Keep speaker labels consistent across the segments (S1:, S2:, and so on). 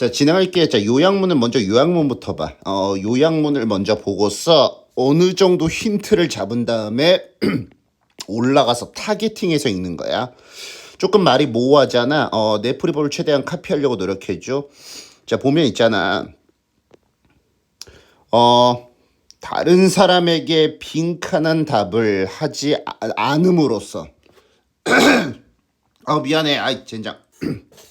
S1: 자, 진행할게. 자, 요약문은 먼저 요약문부터 봐. 어, 요약문을 먼저 보고서 어느 정도 힌트를 잡은 다음에 올라가서 타겟팅해서 읽는 거야. 조금 말이 모호하잖아. 어, 내 프리볼을 최대한 카피하려고 노력해줘. 자, 보면 있잖아. 어, 다른 사람에게 빈칸한 답을 하지 아- 않음으로써. 아, 미안해. 아이, 젠장.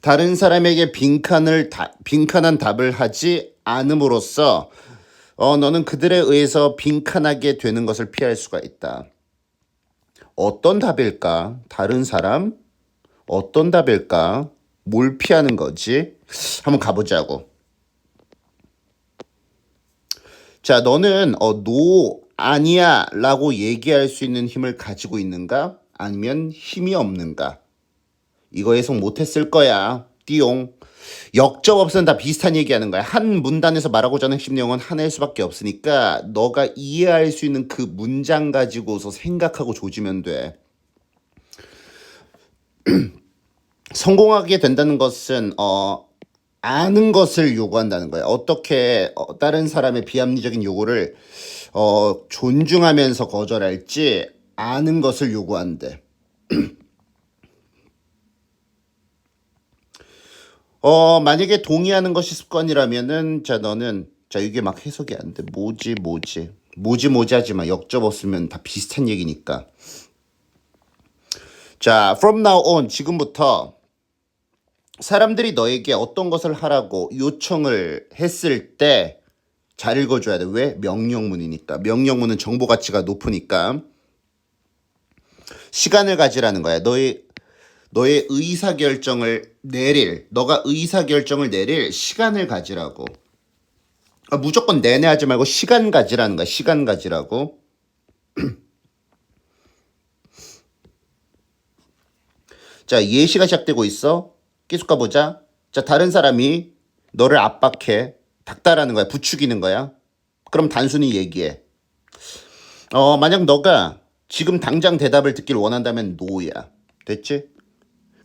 S1: 다른 사람에게 빈칸을 다, 빈칸한 답을 하지 않음으로써 어, 너는 그들에 의해서 빈칸하게 되는 것을 피할 수가 있다. 어떤 답일까? 다른 사람? 어떤 답일까? 뭘 피하는 거지? 한번 가보자고. 자, 너는 어, 노 아니야 라고 얘기할 수 있는 힘을 가지고 있는가? 아니면 힘이 없는가? 이거 해석 못했을 거야. 띠용. 역적 없으면 다 비슷한 얘기하는 거야. 한 문단에서 말하고자 하는 핵심 내용은 하나일 수밖에 없으니까 너가 이해할 수 있는 그 문장 가지고서 생각하고 조지면 돼. 성공하게 된다는 것은 어 아는 것을 요구한다는 거야. 어떻게 어, 다른 사람의 비합리적인 요구를 어 존중하면서 거절할지 아는 것을 요구한대. 어, 만약에 동의하는 것이 습관이라면은, 자, 너는, 자, 이게 막 해석이 안 돼. 뭐지, 뭐지. 뭐지, 뭐지 하지 마. 역접 없으면 다 비슷한 얘기니까. 자, from now on, 지금부터 사람들이 너에게 어떤 것을 하라고 요청을 했을 때 잘 읽어줘야 돼. 왜? 명령문이니까. 명령문은 정보 가치가 높으니까. 시간을 가지라는 거야. 너의 너의 의사 결정을 내릴 너가 의사 결정을 내릴 시간을 가지라고. 아, 무조건 내내 하지 말고 시간 가지라는 거야. 시간 가지라고. 자, 예시가 시작되고 있어. 계속 가보자. 자, 다른 사람이 너를 압박해. 닥달하는 거야. 부추기는 거야. 그럼 단순히 얘기해. 어, 만약 너가 지금 당장 대답을 듣길 원한다면 노야. 됐지?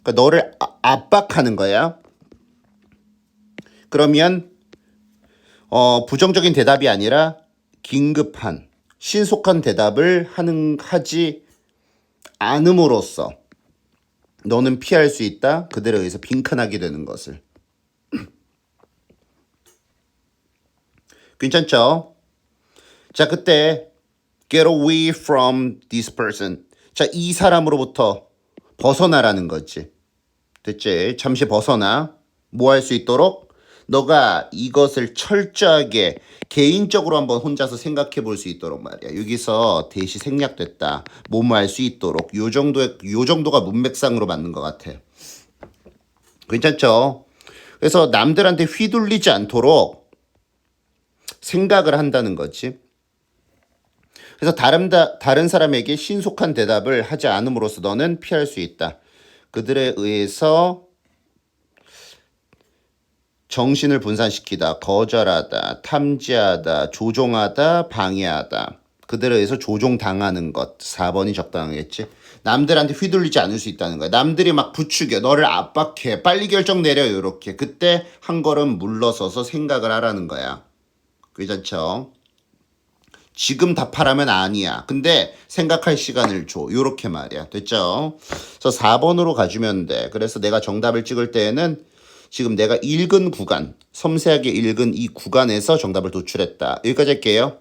S1: 그러니까 너를 아- 압박하는 거야. 그러면 어, 부정적인 대답이 아니라 긴급한 신속한 대답을 하는 하지 않음으로써 너는 피할 수 있다. 그들에 의해서 빈칸하게 되는 것을. 괜찮죠? 자, 그때 get away from this person. 자, 이 사람으로부터 벗어나라는 거지. 됐지? 잠시 벗어나. 뭐 할 수 있도록? 너가 이것을 철저하게 개인적으로 한번 혼자서 생각해 볼 수 있도록 말이야. 여기서 대시 생략됐다. 뭐뭐 할 수 있도록. 요 정도의, 요 정도가 문맥상으로 맞는 것 같아. 괜찮죠? 그래서 남들한테 휘둘리지 않도록 생각을 한다는 거지. 그래서 다른, 다, 다른 사람에게 신속한 대답을 하지 않음으로써 너는 피할 수 있다. 그들에 의해서 정신을 분산시키다, 거절하다, 탐지하다, 조종하다, 방해하다. 그들에 의해서 조종당하는 것. 4번이 적당하겠지. 남들한테 휘둘리지 않을 수 있다는 거야. 남들이 막 부추겨, 너를 압박해, 빨리 결정 내려, 요렇게. 그때 한 걸음 물러서서 생각을 하라는 거야. 괜찮죠? 지금 답하라면 아니야. 근데 생각할 시간을 줘. 요렇게 말이야. 됐죠? 그래서 4번으로 가주면 돼. 그래서 내가 정답을 찍을 때에는 지금 내가 읽은 구간, 섬세하게 읽은 이 구간에서 정답을 도출했다. 여기까지 할게요.